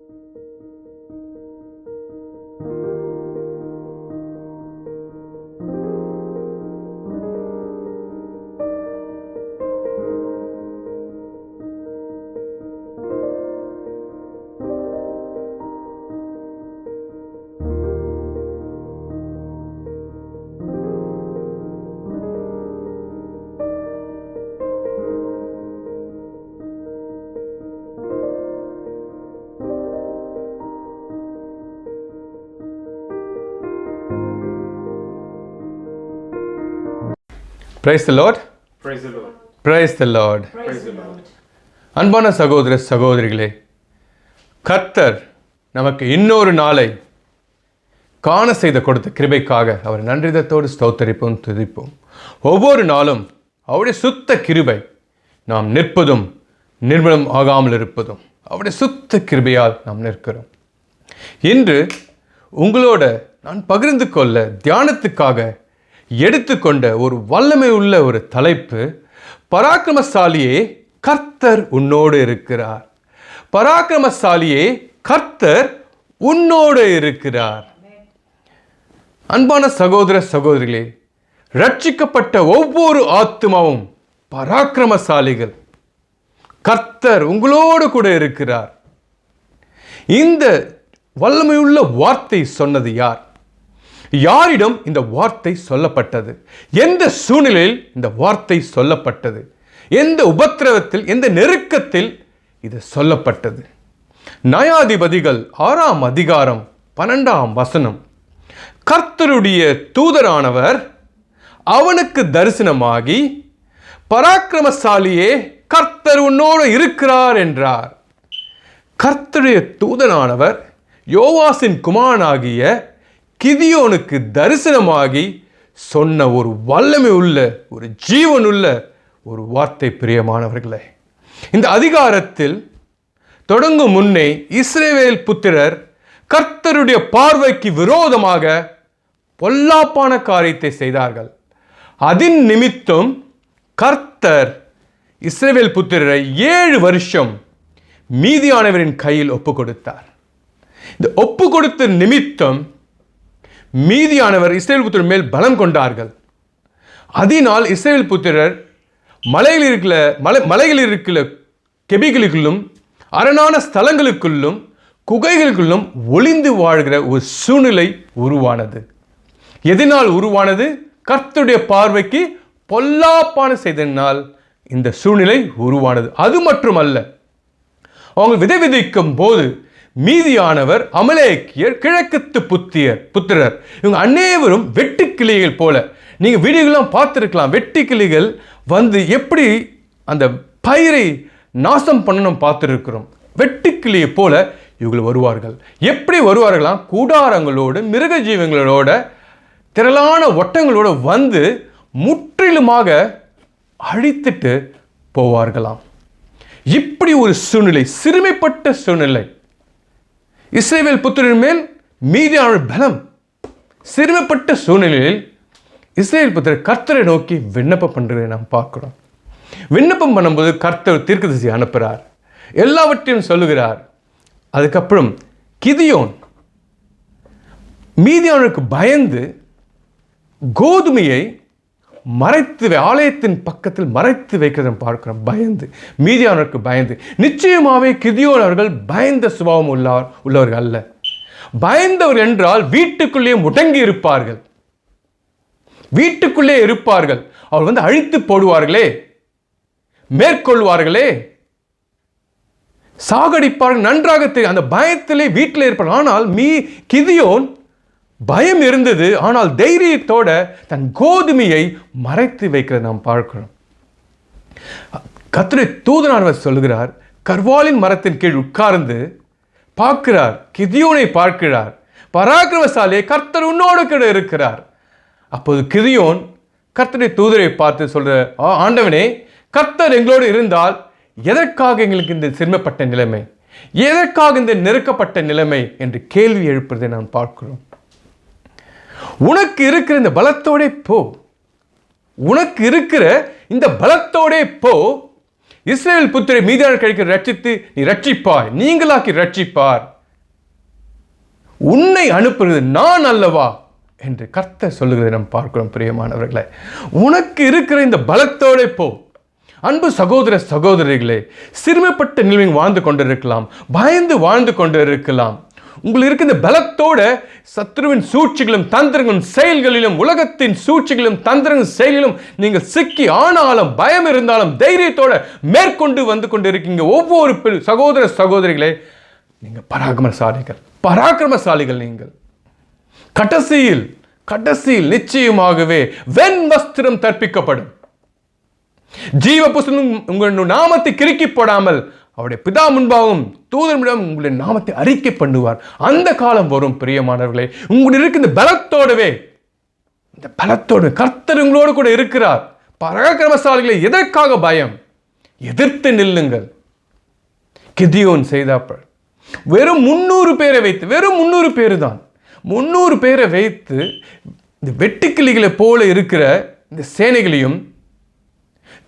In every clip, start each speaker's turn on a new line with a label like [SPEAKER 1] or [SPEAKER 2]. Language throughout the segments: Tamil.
[SPEAKER 1] you praise the Lord
[SPEAKER 2] Praise the Lord.
[SPEAKER 1] Praise the Lord
[SPEAKER 2] Praise the Lord.
[SPEAKER 1] அன்பான சகோதர சகோதரிகளே கர்த்தர் நமக்கு இன்னொரு நாளை காண செய்த கொடுத்த கிருபைக்காக அவர் நன்றிதத்தோடு ஸ்தோத்தரிப்போம் துதிப்போம் ஒவ்வொரு நாளும் அவருடைய சுத்த கிருபை நாம் நிற்பதும் நிர்மலம் ஆகாமல் இருப்பதும் அவருடைய சுத்த கிருபையால் நாம் நிற்கிறோம் இன்று உங்களோட நான் பகிர்ந்து கொள்ள தியானத்துக்காக எடுத்துக்கொண்ட ஒரு வல்லமை உள்ள ஒரு தலைப்பு பராக்கிரமசாலியே கர்த்தர் உன்னோடு இருக்கிறார். பராக்கிரமசாலியே கர்த்தர் உன்னோடு இருக்கிறார். அன்பான சகோதர சகோதரிகளே ரட்சிக்கப்பட்ட ஒவ்வொரு ஆத்மாவும் பராக்கிரமசாலிகள். கர்த்தர் உங்களோடு கூட இருக்கிறார். இந்த வல்லமையுள்ள வார்த்தை சொன்னது யார்? யாரிடம் இந்த வார்த்தை சொல்லப்பட்டது? எந்த சூழ்நிலையில் இந்த வார்த்தை சொல்லப்பட்டது? எந்த உபத்திரவத்தில் எந்த நெருக்கத்தில் இது சொல்லப்பட்டது? நியாயாதிபதிகள் ஆறாம் அதிகாரம் பன்னெண்டாம் வசனம். கர்த்தருடைய தூதரானவர் அவனுக்கு தரிசனமாகி பராக்கிரமசாலியே கர்த்தர் உன்னோடு இருக்கிறார் என்றார். கர்த்தருடைய தூதனானவர் யோவாசின் குமாரனாகிய கிதியோனுக்கு தரிசனமாகி சொன்ன ஒரு வல்லமை உள்ள ஒரு ஜீவன் உள்ள ஒரு வார்த்தை பிரியமானவர்களே. இந்த அதிகாரத்தில் தொடங்கும் முன்னே இஸ்ரேவேல் புத்திரர் கர்த்தருடைய பார்வைக்கு விரோதமாக பொல்லாப்பான காரியத்தை செய்தார்கள். அதன் நிமித்தம் கர்த்தர் இஸ்ரேவேல் புத்திரரை ஏழு வருஷம் மீதியானவரின் கையில் ஒப்பு கொடுத்தார் இந்த ஒப்பு கொடுத்த நிமித்தம் மீதியானவர் இஸ்ரேல் புத்திரர் மேல் பலம் கொண்டார்கள். அதனால் இஸ்ரேல் புத்திரர் மலையில் இருக்கிற மலை மலைகளில் இருக்கிற கெபிகளுக்குள்ளும் அரணான ஸ்தலங்களுக்குள்ளும் குகைகளுக்குள்ளும் ஒளிந்து வாழ்கிற ஒரு சூழ்நிலை உருவானது. எதனால் உருவானது? கர்த்துடைய பார்வைக்கு பொல்லாப்பான செய்தனால் இந்த சூழ்நிலை உருவானது. அது மட்டுமல்ல அவங்க விதை விதைக்கும் போது மீதியானவர் அமலேக்கியர் கிழக்கத்து புத்தியர் புத்திரர். இவங்க அனைவரும் வெட்டுக்கிளிகள் போல. நீங்கள் வீடியோலாம் பார்த்துருக்கலாம். வெட்டுக்கிளிகள் வந்து எப்படி அந்த பயிரை நாசம் பண்ணணும் பார்த்துருக்கிறோம். வெட்டுக்கிளியை போல இவர்கள் வருவார்கள். எப்படி வருவார்களாம் கூடாரங்களோடு மிருக ஜீவங்களோட திரளான ஒட்டங்களோட வந்து முற்றிலுமாக அழித்துட்டு போவார்களாம். இப்படி ஒரு சூழ்நிலை சிறுமைப்பட்ட சூழ்நிலை. இஸ்ரேவேல் புத்திரின் மேல் மீதியான பலம். சிறுமப்பட்ட சூழ்நிலையில் இஸ்ரேல் புத்திரர் கர்த்தரை நோக்கி விண்ணப்பம் பண்ணுறதை நாம் பார்க்கிறோம். விண்ணப்பம் பண்ணும்போது கர்த்தர் தீர்க்கதரிசி அனுப்புகிறார் எல்லாவற்றையும் சொல்லுகிறார். அதுக்கப்புறம் கிதியோன் மீதியானருக்கு பயந்து கோதுமையை மறைத்து ஆலயத்தின் பக்கத்தில் மறைத்து வைக்கிறதை பார்க்கிறோம். பயந்து மீதியானவருக்கு பயந்து. நிச்சயமாகவே கிதியோன் அவர்கள் பயந்த சுபாவம் உள்ளார் உள்ளவர்கள் அல்ல. பயந்தவர் என்றால் வீட்டுக்குள்ளேயே முடங்கி இருப்பார்கள். வீட்டுக்குள்ளே இருப்பார்கள். அவர் வந்து அழித்து போடுவார்களே. மேற்கொள்வார்களே. சாகடிப்பார்கள் நன்றாக தெரியும். அந்த பயத்திலே வீட்டில் இருப்பார் ஆனால் மீ கிதியோன் பயம் இருந்தது. ஆனால் தைரியத்தோட தன் கோதுமையை மறைத்து வைக்கிறதை நாம் பார்க்கிறோம். கத்திரை தூதனானவர் சொல்லுகிறார் கர்வாலின் மரத்தின் கீழ் உட்கார்ந்து பார்க்கிறார் கிதியோனை பார்க்கிறார். பராக்கிரமசாலே கர்த்தர் உன்னோடு கூட இருக்கிறார். அப்போது கிதியோன் கர்த்தரை தூதரை பார்த்து சொல்கிற "ஆ, ஆண்டவனே கர்த்தர் எங்களோடு இருந்தால் எதற்காக எங்களுக்கு இந்த சிரமப்பட்ட நிலைமை? எதற்காக இந்த நெருக்கப்பட்ட நிலைமை? என்று கேள்வி எழுப்புறதை நாம் பார்க்கிறோம். உனக்கு இருக்கிற இந்த பலத்தோடே போ. உனக்கு இருக்கிற இந்த பலத்தோடே போ. இஸ்ரேல் புத்திரை மீதான கழிக்க ரட்சித்து நீ ரட்சிப்பாய் நீங்களாக்கி ரட்சிப்பார். உன்னை அனுப்புகிறது நான் அல்லவா என்று கர்த்த சொல்லுகிறதை நாம் பார்க்கிறோம் பிரியமானவர்களே. உனக்கு இருக்கிற இந்த பலத்தோடே போ. அன்பு சகோதர சகோதரிகளே சிறுமைப்பட்ட நிலைமை வாழ்ந்து கொண்டிருக்கலாம் பயந்து வாழ்ந்து கொண்டிருக்கலாம். உங்களுக்கு இருக்க இந்த சத்ருவின் சூழ்ச்சிகளும் தந்திரங்களும் செயல்களிலும் உலகத்தின் சூழ்ச்சிகளும் தந்திரங்களும் செயலிலும் நீங்கள் சிக்கி ஆனாலும் பயம் இருந்தாலும் தைரியத்தோட மேற்கொண்டு வந்து கொண்டு இருக்கீங்க ஒவ்வொரு பெண் சகோதர சகோதரிகளே நீங்கள் பராக்கிரமசாலிகள். பராக்கிரமசாலிகள் நீங்கள். கடைசியில் கடைசியில் நிச்சயமாகவே வெண் வஸ்திரம் தற்பிக்கப்படும் ஜீவ புஸ்தகம் உங்கள் நாமத்தை கிறுக்கி போடாமல் அவருடைய பிதா முன்பாகவும் தூதர்களிடம் உங்களுடைய நாமத்தை அறிக்கை பண்ணுவார். அந்த காலம் வரும் பிரியமானவர்களே. உங்களுடைய இருக்க இந்த பலத்தோடவே இந்த பலத்தோடு கர்த்தர் உங்களோடு கூட இருக்கிறார். பராக்கிரமசாலிகளை எதற்காக பயம்? எதிர்த்து நில்லுங்கள். கிதியோன் செய்தாப்பள் வெறும் முந்நூறு பேரை வைத்து வெறும் முந்நூறு பேர் தான் முந்நூறு பேரை வைத்து இந்த வெட்டுக்கிளிகளை போல இருக்கிற இந்த சேனைகளையும்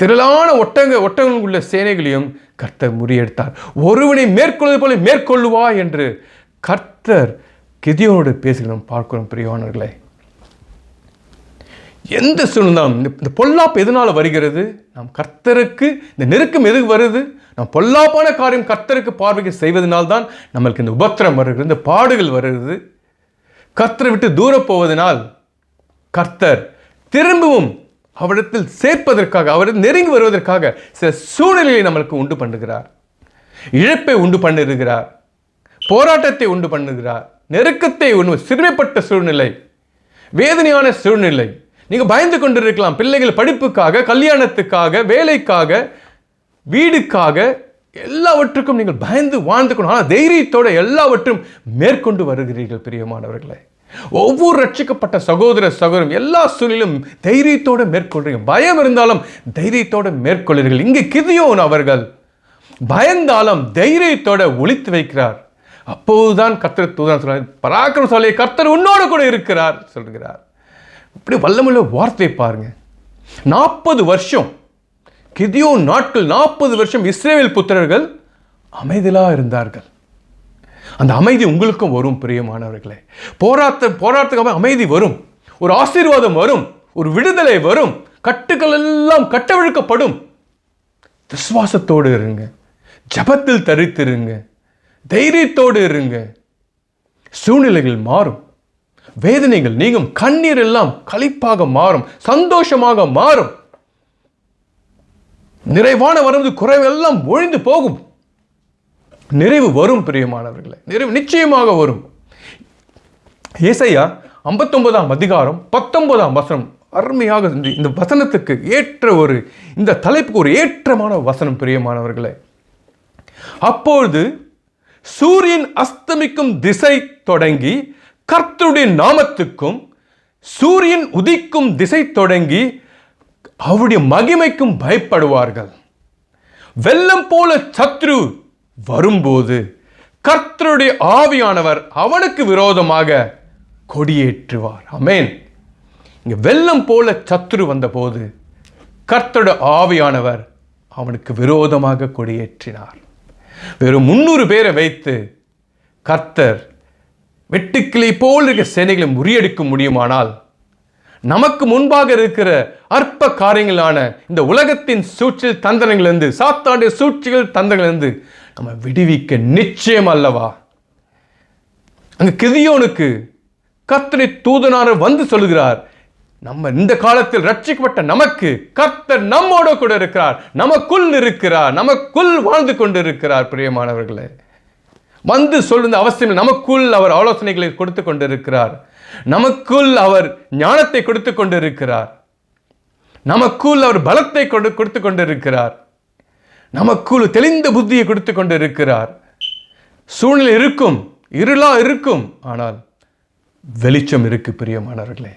[SPEAKER 1] திரளான ஒட்டங்க ஒட்டங்கள் உள்ள சேனைகளையும் கர்த்தர் முறியெடுத்தார். ஒருவனை மேற்கொள்வது போல மேற்கொள்ளுவா என்று கர்த்தர் கிதியோனோடு பேசுகிறோம் பார்க்கிறோம் பிரியவானர்களே எந்த சூழ்நிலும் இந்த பொல்லாப்பு எதனால் வருகிறது? நாம் கர்த்தருக்கு இந்த நெருக்கம் எது வருது? நாம் பொல்லாப்பான காரியம் கர்த்தருக்கு பார்வைக்கு செய்வதனால்தான் நம்மளுக்கு இந்த உபத்திரம் வருகிறது இந்த பாடுகள் வருகிறது. கர்த்தரை விட்டு தூர போவதனால் கர்த்தர் திரும்பவும் அவரிடத்தில் சேர்ப்பதற்காக அவரை நெருங்கி வருவதற்காக சில சூழ்நிலையை நம்மளுக்கு உண்டு பண்ணுகிறார். இழப்பை உண்டு பண்ணுகிறார் போராட்டத்தை உண்டு பண்ணுகிறார். நெருக்கத்தை உண்டு சிறுமைப்பட்ட சூழ்நிலை வேதனையான சூழ்நிலை. நீங்கள் பயந்து கொண்டிருக்கலாம். பிள்ளைகள் படிப்புக்காக கல்யாணத்துக்காக வேலைக்காக வீடுக்காக எல்லாவற்றுக்கும் நீங்கள் பயந்து வாழ்ந்து கொண்டு ஆனால் தைரியத்தோடு எல்லாவற்றும் மேற்கொண்டு வருகிறீர்கள் பிரியமானவர்களே. ஒவ்வொரு ரட்சிக்கப்பட்ட சகோதர சகோதரம் எல்லா சூழலிலும் தைரியத்தோட மேற்கொள்றீங்க பயம் இருந்தாலும் தைரியத்தோட மேற்கொள்கிறீர்கள் இங்கே கிதியோன் அவர்கள் பயந்தாலும் தைரியத்தோட ஒழித்து வைக்கிறார். அப்போதுதான் கர்த்தர் தூதான் சொல்றார் பராக்கிரமசாலியை கர்த்தர் உன்னோடு கூட இருக்கிறார் சொல்கிறார். இப்படி வல்லமுள்ள வார்த்தை பாருங்க. நாற்பது வருஷம் கிதியோ நாட்கள் நாற்பது வருஷம் இஸ்ரேல் புத்திரர்கள் அமைதிலா இருந்தார்கள். அந்த அமைதி உங்களுக்கும் வரும் பிரியமானவர்களே. போராட்ட போராட்டத்துக்காக அமைதி வரும். ஒரு ஆசீர்வாதம் வரும். ஒரு விடுதலை வரும். கட்டுக்கள் எல்லாம் கட்டவிழ்க்கப்படும். விசுவாசத்தோடு இருங்க. ஜபத்தில் தரித்திருங்க. தைரியத்தோடு இருங்க. சூழ்நிலைகள் மாறும். வேதனைகள் நீங்கும். கண்ணீர் எல்லாம் களிப்பாக மாறும். சந்தோஷமாக மாறும். நிறைவான வரது குறைவெல்லாம் ஒழிந்து போகும். நிறைவு வரும் பிரியமானவர்களே. நிறைவு நிச்சயமாக வரும். ஏசையா ஐம்பத்தொன்பதாம் அதிகாரம் பத்தொன்பதாம் வசனம் அருமையாக இந்த இந்த வசனத்துக்கு ஏற்ற ஒரு இந்த தலைப்புக்கு ஒரு ஏற்றமான வசனம் பிரியமானவர்களே. அப்பொழுது சூரியன் அஸ்தமிக்கும் திசை தொடங்கி கர்த்தருடைய நாமத்துக்கும் சூரியன் உதிக்கும் திசை தொடங்கி அவருடைய மகிமைக்கும் பயப்படுவார்கள். வெள்ளம் போல சத்ரு வரும்போது கர்த்தருடைய ஆவியானவர் அவனுக்கு விரோதமாக கொடியேற்றுவார். அமேன் இங்கே வெள்ளம் போல சத்துரு வந்தபோது கர்த்தருடைய ஆவியானவர் அவனுக்கு விரோதமாக கொடியேற்றினார். வெறும் முன்னூறு பேரை வைத்து கர்த்தர் வெட்டுக்கிளை போல் இருக்க சேனைகளை முறியடிக்க முடியுமானால் நமக்கு முன்பாக இருக்கிற அற்ப காரியங்களான இந்த உலகத்தின் சூழ்ச்சியில் தந்திரங்களிலிருந்து சாத்தாண்டிய சூழ்ச்சிகள் தந்திரங்களிலிருந்து நம்ம விடுவிக்க நிச்சயம் அல்லவா? அங்கே கிதியோனுக்கு கர்த்தரை தூதனார் வந்து சொல்லுகிறார் நம்ம இந்த காலத்தில் ரட்சிக்கப்பட்ட நமக்கு கர்த்தர் நம்மோட கூட இருக்கிறார் நமக்குள் இருக்கிறார் நமக்குள் வாழ்ந்து கொண்டிருக்கிறார் பிரியமானவர்களே. வந்து சொல்லுந்த அவசியம் நமக்குள் அவர் ஆலோசனைகளை கொடுத்து கொண்டிருக்கிறார். நமக்குள் அவர் ஞானத்தை கொடுத்து கொண்டிருக்கிறார். நமக்குள் அவர் பலத்தை கொடு கொடுத்து கொண்டிருக்கிறார். நமக்குள் தெளிந்த புத்தியை கொடுத்து கொண்டிருக்கிறார். சூழ்நிலை இருக்கும் இருளா இருக்கும். ஆனால் வெளிச்சம் இருக்கு பிரியமானவர்களே.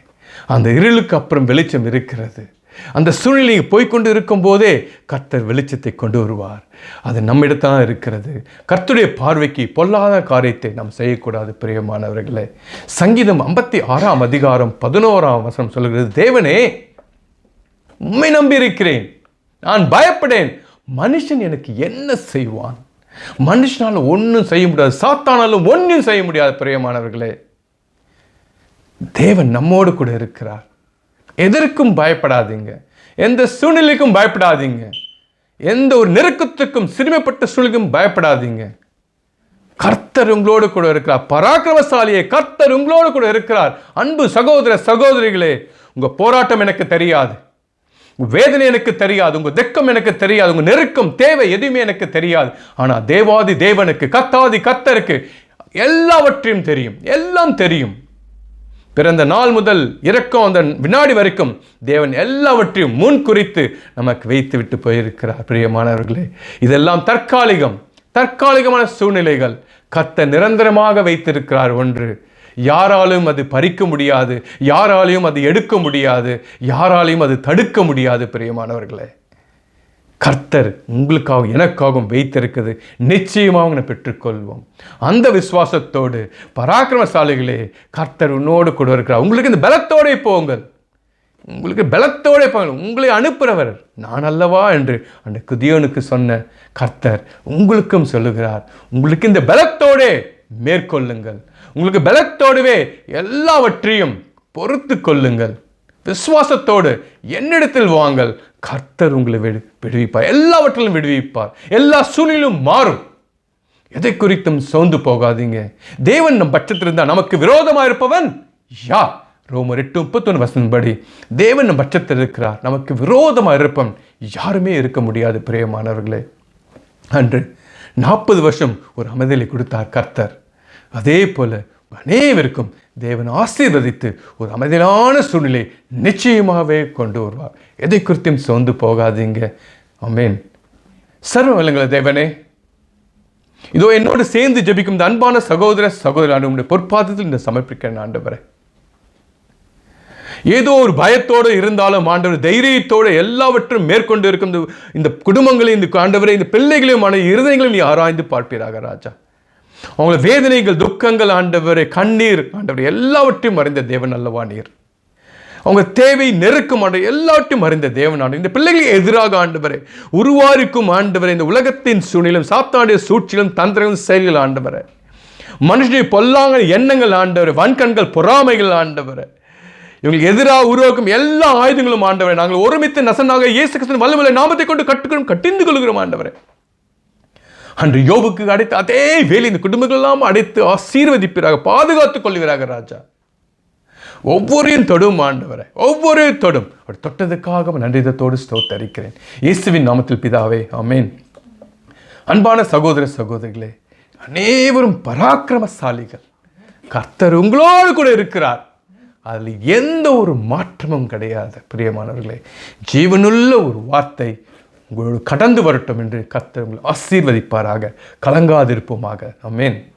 [SPEAKER 1] அந்த இருளுக்கு அப்புறம் வெளிச்சம் இருக்கிறது. அந்த சூழ்நிலை போய்க்கொண்டு இருக்கும் போதே கர்த்தர் வெளிச்சத்தை கொண்டு வருவார். அது நம்மிடத்தான் இருக்கிறது. கர்த்தருடைய பார்வைக்கு பொல்லாத காரியத்தை நாம் செய்யக்கூடாது பிரியமானவர்களே. சங்கீதம் ஐம்பத்தி ஆறாம் அதிகாரம் பதினோராம் வசனம் சொல்கிறது தேவனே உண்மை நம்பி இருக்கிறேன் நான் பயப்படேன். மனுஷன் எனக்கு என்ன செய்வான்? மனுஷனால் ஒன்றும் செய்ய முடியாது. சாத்தானாலும் ஒன்றும் செய்ய முடியாது பிரியமானவர்களே. தேவன் நம்மோடு கூட இருக்கிறார். எதற்கும் பயப்படாதீங்க. எந்த சூழ்நிலைக்கும் பயப்படாதீங்க. எந்த ஒரு நெருக்கத்துக்கும் சிறுமைப்பட்ட சூழலுக்கும் பயப்படாதீங்க. கர்த்தர் உங்களோடு கூட இருக்கிறார். பராக்கிரமசாலியே கர்த்தர் உங்களோடு கூட இருக்கிறார். அன்பு சகோதர சகோதரிகளே உங்கள் போராட்டம் எனக்கு தெரியாது. வேதனை எனக்கு தெரியாது உங்கள் தெக்கம் எனக்கு தெரியாது உங்கள் நெருக்கம் தேவை எதுவுமே எனக்கு தெரியாது. ஆனால் தேவாதி தேவனுக்கு கத்தாதி கத்தருக்கு எல்லாவற்றையும் தெரியும் எல்லாம் தெரியும். பிறந்த நாள் முதல் இறக்கம் அந்த வினாடி வரைக்கும் தேவன் எல்லாவற்றையும் முன் குறித்து நமக்கு வைத்து விட்டு போயிருக்கிறார். பிரியமானவர்களே இதெல்லாம் தற்காலிகம் தற்காலிகமான சூழ்நிலைகள். கத்த நிரந்தரமாக வைத்திருக்கிறார் ஒன்று. யாராலும் அது பறிக்க முடியாது யாராலையும் அது எடுக்க முடியாது யாராலையும் அது தடுக்க முடியாது பிரியமானவர்களே. கர்த்தர் உங்களுக்காகவும் எனக்காகவும் வைத்திருக்குது நிச்சயமாக நான் பெற்றுக்கொள்வோம். அந்த விசுவாசத்தோடு பராக்கிரமசாலிகளே கர்த்தர் உன்னோடு கூட இருக்கிறார். உங்களுக்கு இந்த பலத்தோடே போங்கள். உங்களுக்கு பலத்தோடே போங்கள். உங்களை அனுப்புகிறவர் நான் அல்லவா என்று அந்த குதியோனுக்கு சொன்ன கர்த்தர் உங்களுக்கும் சொல்லுகிறார். உங்களுக்கு இந்த பலத்தோடே மேற்கொள்ளுங்கள். உங்களுக்கு பலத்தோடுவே எல்லாவற்றையும் பொறுத்து கொள்ளுங்கள். விசுவாசத்தோடு என்னிடத்தில் வாங்கள். கர்த்தர் உங்களை விடு விடுவிப்பார். எல்லாவற்றிலும் விடுவிப்பார். எல்லா சூழ்நிலும் மாறும். எதை குறித்தும் சோர்ந்து போகாதீங்க. தேவன் நம் பட்சத்தில் இருந்தால் நமக்கு விரோதமாக இருப்பவன் யா ரோமர் எட்டு முப்பத்தொன்று வசனப்படி தேவன் நம் பட்சத்தில் இருக்கிறார். நமக்கு விரோதமாக இருப்பவன் யாருமே இருக்க முடியாது பிரியமானவர்களே. அன்று நாற்பது வருஷம் ஒரு அமைதியை கொடுத்தார் கர்த்தர். அதே போல அனைவருக்கும் தேவன் ஆசீர்வதித்து ஒரு அமைதியான சூழ்நிலை நிச்சயமாகவே கொண்டு வருவார். எதை குறித்தும் சோர்ந்து போகாதீங்க. அமேன் சர்வ வல்லங்கள தேவனே இதோ என்னோடு சேர்ந்து ஜெபிக்கும் இந்த அன்பான சகோதர சகோதர உடைய பொற்பாதத்தில் இந்த சமர்ப்பிக்கிறேன் ஆண்டவரை. ஏதோ ஒரு பயத்தோடு இருந்தாலும் ஆண்டவர் தைரியத்தோடு எல்லாவற்றும் மேற்கொண்டு இருக்கும் இந்த- இந்த குடும்பங்களையும் இந்த ஆண்டவரை இந்த பிள்ளைகளையும் ஆன இருதயங்களையும் நீ ஆராய்ந்து பார்ப்பீராக ராஜா. அவங்கள வேதனைகள் துக்கங்கள் ஆண்டவர் கண்ணீர் ஆண்டவர் எல்லாவற்றையும் அறிந்த தேவன் அல்லவா நீர். அவங்க தேவை நெருக்கம் ஆண்டு எல்லாவற்றையும் அறிந்த தேவன் ஆண்டு இந்த பிள்ளைகளுக்கு எதிராக ஆண்டவரே உருவாரிக்கும் ஆண்டவரே இந்த உலகத்தின் சூழ்நிலும் சாத்தானுடைய சூழ்ச்சியிலும் தந்திரங்களும் செயல்கள் ஆண்டவரே. மனுஷனுடைய பொல்லாங்க எண்ணங்கள் ஆண்டவர் வன்கண்கள் பொறாமைகள் ஆண்டவர். இவங்களுக்கு எதிராக உருவாக்கும் எல்லா ஆயுதங்களும் ஆண்டவரே. நாங்கள் ஒருமித்து நசனாக இயேசு கிருஷ்ணன் வல்லமலை நாமத்தை கொண்டு கட்டுக்கிறோம் கட்டிந்து கொள்கிறோம் ஆண்டவரே. அன்று யோபுக்கு அடைத்து அதே வேலை இந்த குடும்பங்கள் எல்லாம் அடைத்து ஆசீர்வதிப்பீராக பாதுகாத்துக் கொள்வீராக ராஜா. ஒவ்வொரையும் தொடும் ஆண்டவரை ஒவ்வொரு தொடும். அவர் தொட்டதுக்காக நன்றிதத்தோடு ஸ்தோத்தரிக்கிறேன். இயேசுவின் நாமத்தில் பிதாவே அமேன் அன்பான சகோதர சகோதரிகளே அனைவரும் பராக்கிரமசாலிகள். கர்த்தர் உங்களோடு கூட இருக்கிறார். அதில் எந்த ஒரு மாற்றமும் கிடையாது பிரியமானவர்களே. ஜீவனுள்ள ஒரு வார்த்தை உங்களோடு கடந்து வரட்டும் என்று கர்த்தர் உங்களை ஆசீர்வதிப்பாராக. கலங்காதிருப்போமாக. அமேன்